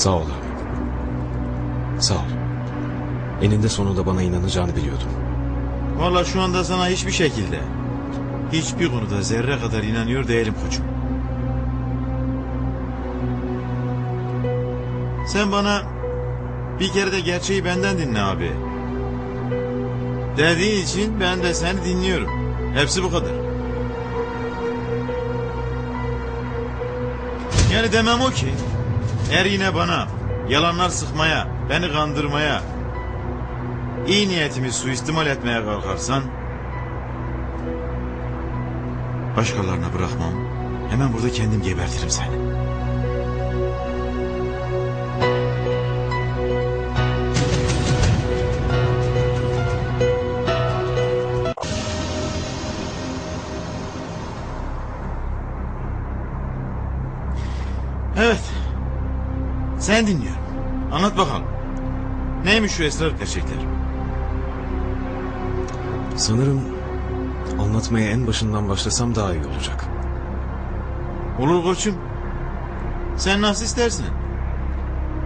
Sağ ol abi. Sağ ol. Eninde sonunda bana inanacağını biliyordum. Valla şu anda sana hiçbir şekilde, hiçbir konuda zerre kadar inanıyor değilim koçum. Sen bana bir kere de gerçeği benden dinle abi. Dediğin için ben de seni dinliyorum. Hepsi bu kadar. Yani demem o ki, eğer yine bana yalanlar sıkmaya, beni kandırmaya, iyi niyetimi suistimal etmeye kalkarsan... ...başkalarına bırakmam. Hemen burada kendim gebertirim seni. Evet. Sen dinliyorum. Anlat bakalım. Neymiş şu esrar gerçekleri? Sanırım anlatmaya en başından başlasam daha iyi olacak. Olur koçum. Sen nasıl istersen.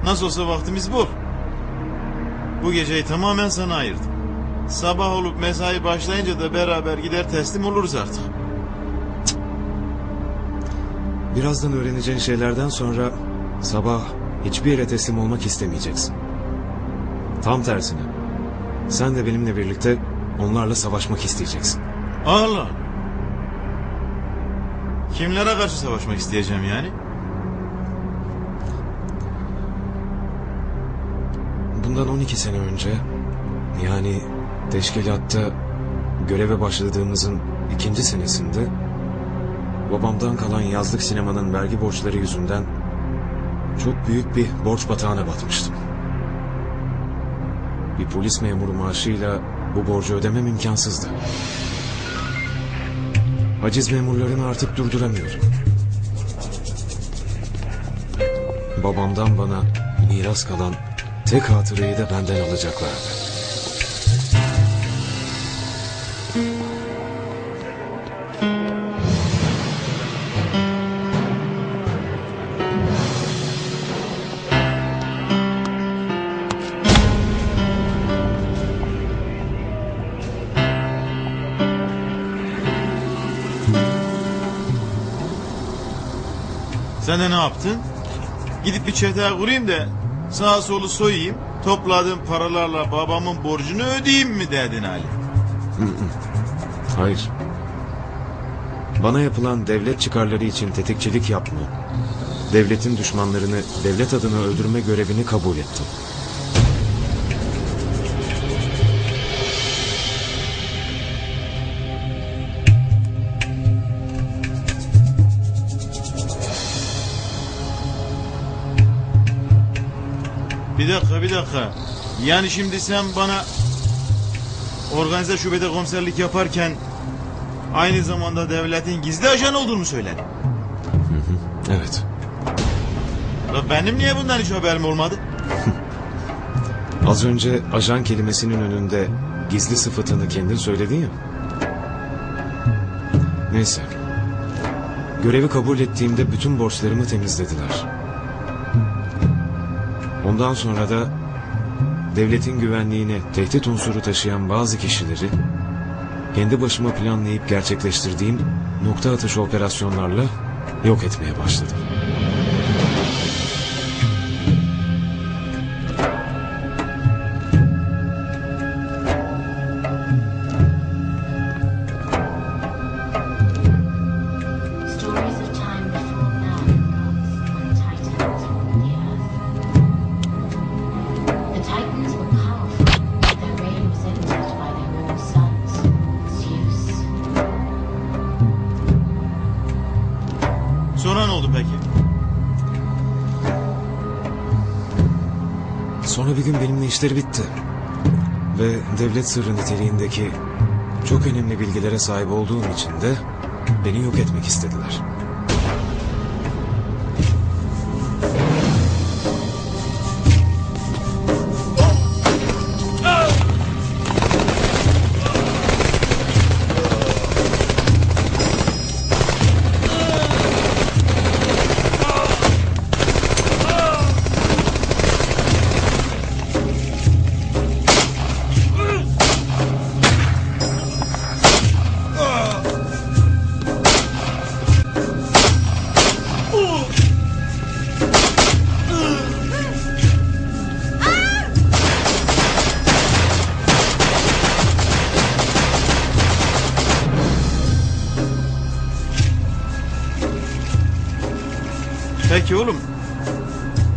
Nasıl olsa vaktimiz bol. Bu geceyi tamamen sana ayırdım. Sabah olup mesai başlayınca da beraber gider teslim oluruz artık. Birazdan öğreneceğin şeylerden sonra sabah hiçbir yere teslim olmak istemeyeceksin. Tam tersine. Sen de benimle birlikte onlarla savaşmak isteyeceksin. Allah. Kimlere karşı savaşmak isteyeceğim yani? Bundan 12 sene önce yani teşkilatta göreve başladığımızın ikinci senesinde babamdan kalan yazlık sinemanın vergi borçları yüzünden çok büyük bir borç batağına batmıştım. Bir polis memuru maaşıyla bu borcu ödemem imkansızdı. Haciz memurlarını artık durduramıyorum. Babamdan bana miras kalan tek hatırayı da benden alacaklardı. Sen de ne yaptın? Gidip bir çete kurayım da sağa solu soyayım. Topladığım paralarla babamın borcunu ödeyeyim mi dedin Ali? Hayır. Bana yapılan devlet çıkarları için tetikçilik yapma, devletin düşmanlarını devlet adına öldürme görevini kabul ettim. Bir dakika bir dakika. Yani şimdi sen bana organize şubede komiserlik yaparken aynı zamanda devletin gizli ajan olduğunu mu söyledin? Evet. La benim niye bundan hiç haberim olmadı? Az önce ajan kelimesinin önünde gizli sıfatını kendin söyledin ya. Neyse. Görevi kabul ettiğimde bütün borçlarımı temizlediler. Ondan sonra da devletin güvenliğine tehdit unsuru taşıyan bazı kişileri kendi başıma planlayıp gerçekleştirdiğim nokta atışı operasyonlarla yok etmeye başladım. Sonra bir gün benimle işleri bitti. Ve devlet sırrı niteliğindeki çok önemli bilgilere sahip olduğum için de beni yok etmek istediler.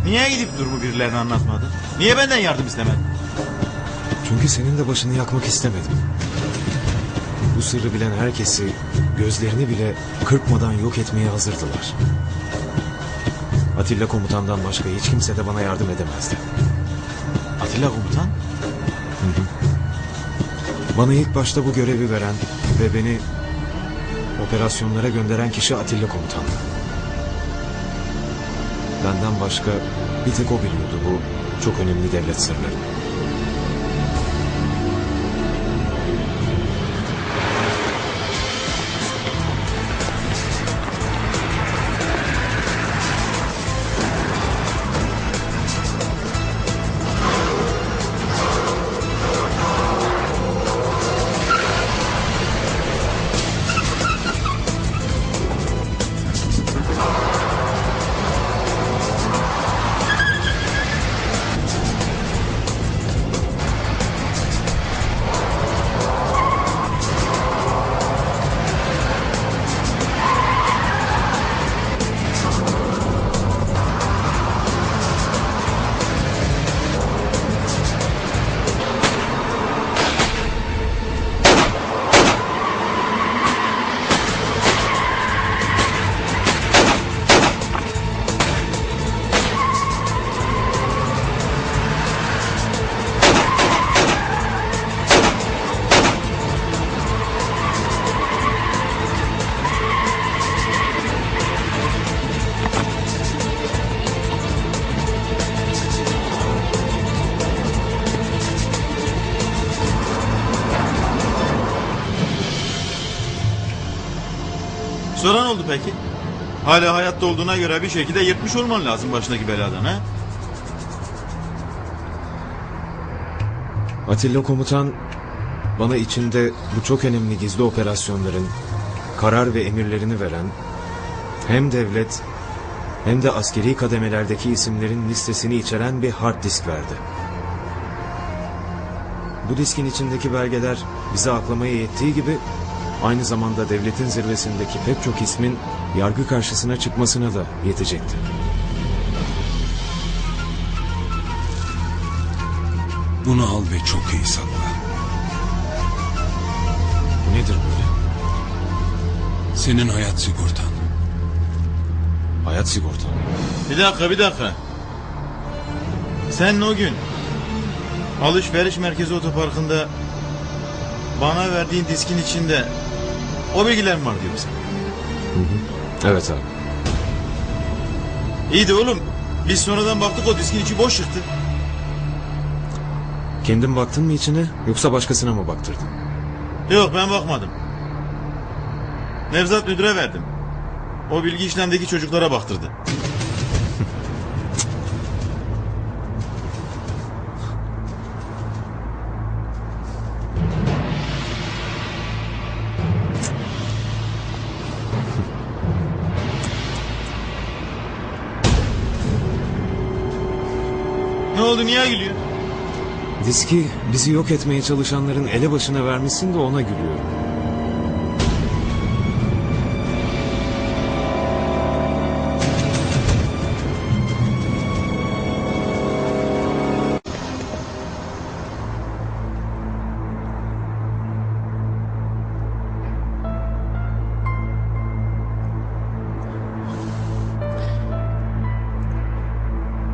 Niye gidip durumu birilerine anlatmadın? Niye benden yardım istemedin? Çünkü senin de başını yakmak istemedim. Bu sırrı bilen herkesi, gözlerini bile kırpmadan yok etmeye hazırdılar. Atilla komutandan başka hiç kimse de bana yardım edemezdi. Atilla komutan. Bana ilk başta bu görevi veren ve beni operasyonlara gönderen kişi Atilla komutandı. Benden başka bir tek o biliyordu bu çok önemli devlet sırlarını. Hala hayatta olduğuna göre bir şekilde yırtmış olman lazım başındaki beladan ha? Atilla komutan bana içinde bu çok önemli gizli operasyonların karar ve emirlerini veren hem devlet hem de askeri kademelerdeki isimlerin listesini içeren bir hard disk verdi. Bu diskin içindeki belgeler bize aklamaya yettiği gibi aynı zamanda devletin zirvesindeki pek çok ismin yargı karşısına çıkmasına da yetecekti. Bunu al ve çok iyi sakla. Nedir böyle? Senin hayat sigortan. Hayat sigorta. Bir dakika bir dakika. Sen o gün alışveriş merkezi otoparkında bana verdiğin diskin içinde o bilgiler mi var diyorsun? Evet abi. İyi de oğlum biz sonradan baktık o diskin içi boş çıktı. Kendin baktın mı içine yoksa başkasına mı baktırdın? Yok ben bakmadım. Nevzat müdüre verdim. O bilgi işlemdeki çocuklara baktırdı. Niye gülüyor? Diski bizi yok etmeye çalışanların ele başına vermişsin de ona gülüyorum.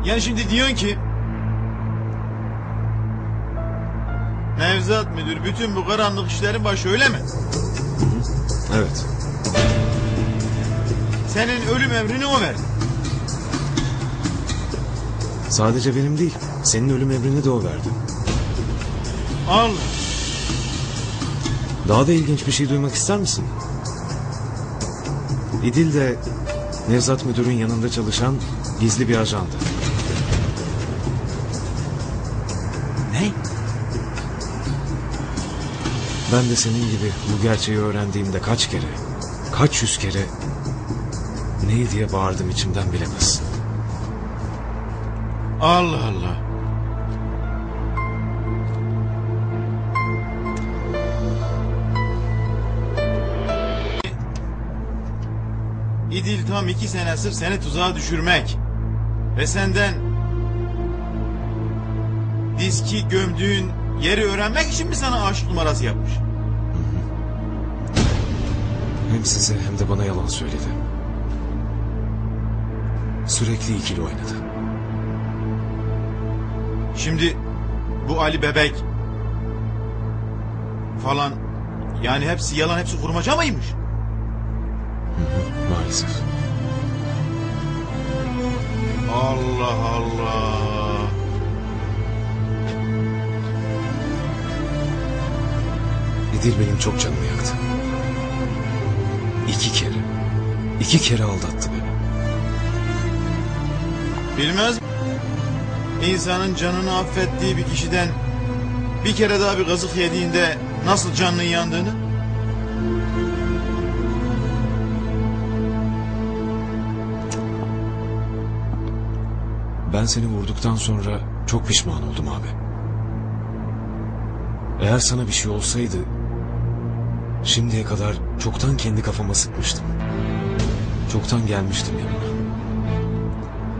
Yani şimdi diyorsun ki Nevzat müdür bütün bu karanlık işlerin başı öyle mi? Evet. Senin ölüm emrini o verdi. Sadece benim değil. Senin ölüm emrini de o verdi. Allah. Daha da ilginç bir şey duymak ister misin? İdil de Nevzat Müdür'ün yanında çalışan gizli bir ajandı. Ben de senin gibi bu gerçeği öğrendiğimde kaç kere, kaç yüz kere ne diye bağırdım içimden bilemezsin. Allah Allah. İdil tam iki sene sırf seni tuzağa düşürmek. Ve senden diski gömdüğün yeri öğrenmek için mi sana aşık numarası yapmış? Hem size hem de bana yalan söyledi. Sürekli ikili oynadı. Şimdi bu Ali Bebek falan yani hepsi yalan hepsi kurmaca mıymış? Maalesef. Allah Allah. İdil benim çok canımı yaktı. İki kere. İki kere aldattı beni. Bilmez mi? İnsanın canını affettiği bir kişiden bir kere daha bir kazık yediğinde nasıl canının yandığını? Ben seni vurduktan sonra çok pişman oldum abi. Eğer sana bir şey olsaydı... ...şimdiye kadar çoktan kendi kafama sıkmıştım. Çoktan gelmiştim yanına.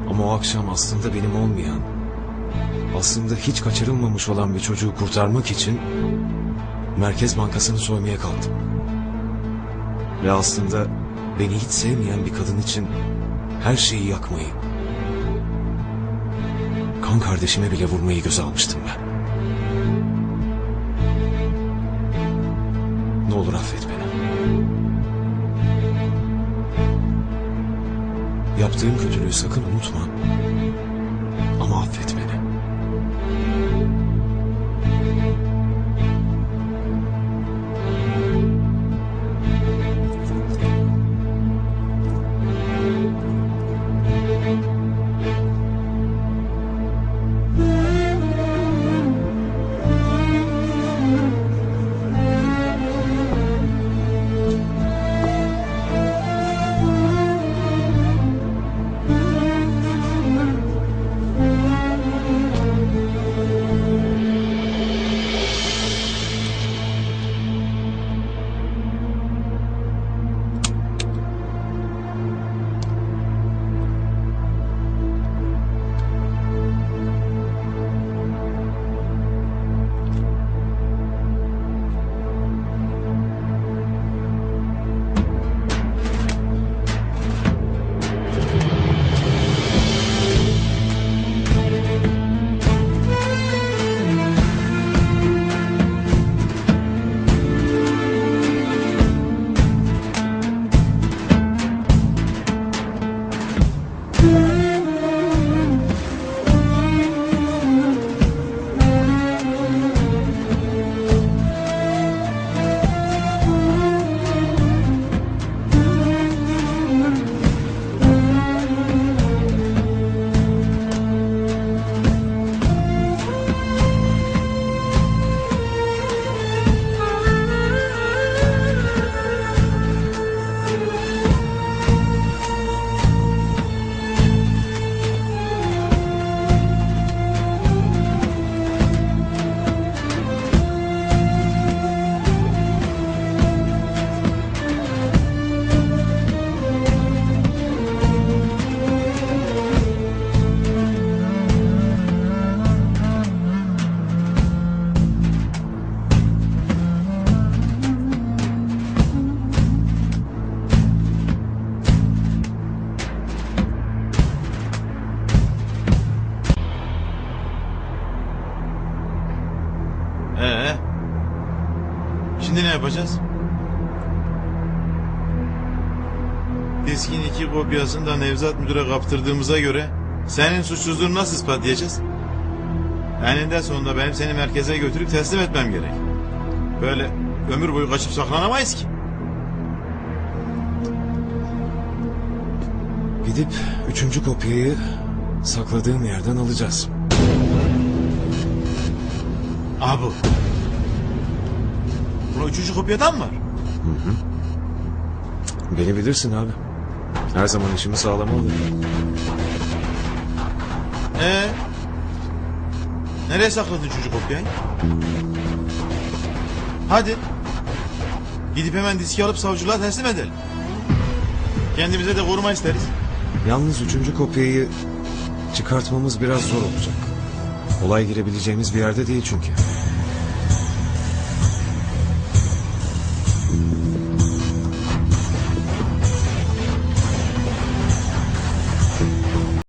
Ama o akşam aslında benim olmayan... ...aslında hiç kaçırılmamış olan bir çocuğu kurtarmak için... ...Merkez Bankası'nı soymaya kalktım. Ve aslında beni hiç sevmeyen bir kadın için... ...her şeyi yakmayı, kan kardeşime bile vurmayı göze almıştım ben. Olur affet beni. Yaptığım kötülüğü sakın unutma. Ama affet kopyasını da Nevzat Müdür'e kaptırdığımıza göre senin suçsuzluğunu nasıl ispatlayacağız? Eninde sonunda benim seni merkeze götürüp teslim etmem gerek. Böyle ömür boyu kaçıp saklanamayız ki. Gidip üçüncü kopyayı sakladığım yerden alacağız. Aha bu. Buna üçüncü kopyadan mı var? Beni bilirsin abi. Her zaman işimi sağlam alırım. Ee? Nereye sakladın üçüncü kopyayı? Hadi. Gidip hemen diski alıp savcılığa teslim edelim. Kendimize de koruma isteriz. Yalnız üçüncü kopyayı çıkartmamız biraz zor olacak. Olay girebileceğimiz bir yerde değil çünkü.